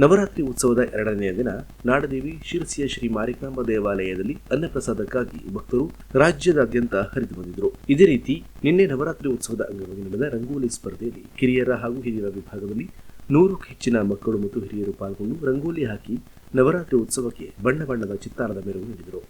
ನವರಾತ್ರಿ ಉತ್ಸವದ ಎರಡನೆಯ ದಿನ ನಾಡದೇವಿ ಶಿರಸಿಯ ಶ್ರೀ ಮಾರಿಕಾಂಬ ದೇವಾಲಯದಲ್ಲಿ ಅನ್ನಪ್ರಸಾದಕ್ಕಾಗಿ ಭಕ್ತರು ರಾಜ್ಯದಾದ್ಯಂತ ಹರಿದು ಬಂದಿದ್ದರು. ಇದೇ ರೀತಿ ನಿನ್ನೆ ನವರಾತ್ರಿ ಉತ್ಸವದ ಅಂಗವಾಗಿ ನಡೆದ ರಂಗೋಲಿ ಸ್ಪರ್ಧೆಯಲ್ಲಿ ಕಿರಿಯರ ಹಾಗೂ ಹಿರಿಯರ ವಿಭಾಗದಲ್ಲಿ ನೂರಕ್ಕೂ ಹೆಚ್ಚಿನ ಮಕ್ಕಳು ಮತ್ತು ಹಿರಿಯರು ಪಾಲ್ಗೊಂಡು ರಂಗೋಲಿ ಹಾಕಿ ನವರಾತ್ರಿ ಉತ್ಸವಕ್ಕೆ ಬಣ್ಣ ಬಣ್ಣದ ಚಿತ್ತಾರದ ಮೆರುಗು ನೀಡಿದರು.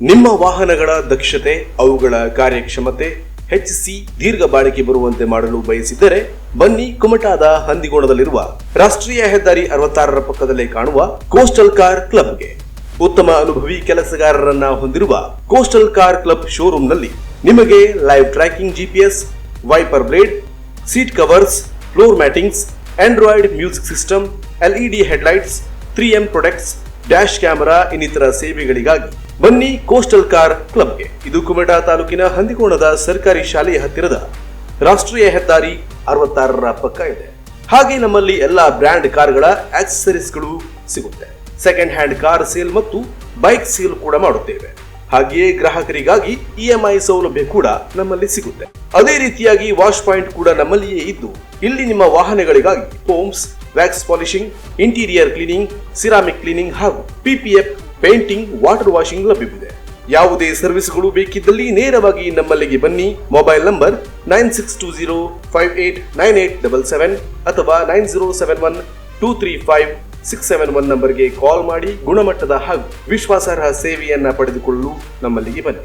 ನಿಮ್ಮ ವಾಹನಗಳ ದಕ್ಷತೆ, ಅವುಗಳ ಕಾರ್ಯಕ್ಷಮತೆ ಹೆಚ್ಚಿಸಿ ದೀರ್ಘ ಬಾಳಿಕೆ ಬರುವಂತೆ ಮಾಡಲು ಬಯಸಿದ್ದರೆ ಬನ್ನಿ ಕುಮಟಾದ ಹಂದಿಗೋಣದಲ್ಲಿರುವ ರಾಷ್ಟ್ರೀಯ ಹೆದ್ದಾರಿ ಅರವತ್ತಾರರ ಪಕ್ಕದಲ್ಲೇ ಕಾಣುವ ಕೋಸ್ಟಲ್ ಕಾರ್ ಕ್ಲಬ್ಗೆ ಉತ್ತಮ ಅನುಭವಿ ಕೆಲಸಗಾರರನ್ನ ಹೊಂದಿರುವ ಕೋಸ್ಟಲ್ ಕಾರ್ ಕ್ಲಬ್ ಶೋರೂಮ್ನಲ್ಲಿ ನಿಮಗೆ live tracking GPS wiper blade seat covers floor mattings Android music system LED headlights three M products dash camera ಇನ್ನಿತರ ಸೇವೆಗಳಿಗಾಗಿ ಬನ್ನಿ ಕೋಸ್ಟಲ್ ಕಾರ್ ಕ್ಲಬ್ಗೆ. ಇದು ಕುಮಟಾ ತಾಲೂಕಿನ ಹಂದಿಕೋಣದ ಸರ್ಕಾರಿ ಶಾಲೆಯ ಹತ್ತಿರದ ರಾಷ್ಟ್ರೀಯ ಹೆದ್ದಾರಿ ಅರವತ್ತಾರರ ಪಕ್ಕ ಇದೆ. ಹಾಗೆ ನಮ್ಮಲ್ಲಿ ಎಲ್ಲಾ ಬ್ರ್ಯಾಂಡ್ ಕಾರ್ಗಳ ಆಕ್ಸೆಸರೀಸ್ಗಳು ಸಿಗುತ್ತೆ. ಸೆಕೆಂಡ್ ಹ್ಯಾಂಡ್ ಕಾರ್ ಸೇಲ್ ಮತ್ತು ಬೈಕ್ ಸೇಲ್ ಕೂಡ ಮಾಡುತ್ತೇವೆ. ಹಾಗೆಯೇ ಗ್ರಾಹಕರಿಗಾಗಿ ಇಎಂಐ ಸೌಲಭ್ಯ ಕೂಡ ನಮ್ಮಲ್ಲಿ ಸಿಗುತ್ತೆ. ಅದೇ ರೀತಿಯಾಗಿ ವಾಶ್ ಪಾಯಿಂಟ್ ಕೂಡ ನಮ್ಮಲ್ಲಿಯೇ ಇದ್ದು, ಇಲ್ಲಿ ನಿಮ್ಮ ವಾಹನಗಳಿಗಾಗಿ homes wax polishing interior cleaning ceramic cleaning ಹಾಗೂ ಪಿಪಿಎಫ್ ಪೇಂಟಿಂಗ್ ವಾಟರ್ ವಾಷಿಂಗ್ ಲಭ್ಯವಿದೆ. ಯಾವುದೇ ಸರ್ವಿಸ್ಗಳು ಬೇಕಿದ್ದಲ್ಲಿ ನೇರವಾಗಿ ನಮ್ಮಲ್ಲಿಗೆ ಬನ್ನಿ. Mobile number nine six two zero five eight nine eight double seven ಅಥವಾ nine zero seven one two three five six seven one ನಂಬರ್ಗೆ ಕಾಲ್ ಮಾಡಿ ಗುಣಮಟ್ಟದ ಹಾಗೂ ವಿಶ್ವಾಸಾರ್ಹ ಸೇವೆಯನ್ನು ಪಡೆದುಕೊಳ್ಳಲು ನಮ್ಮಲ್ಲಿಗೆ ಬನ್ನಿ.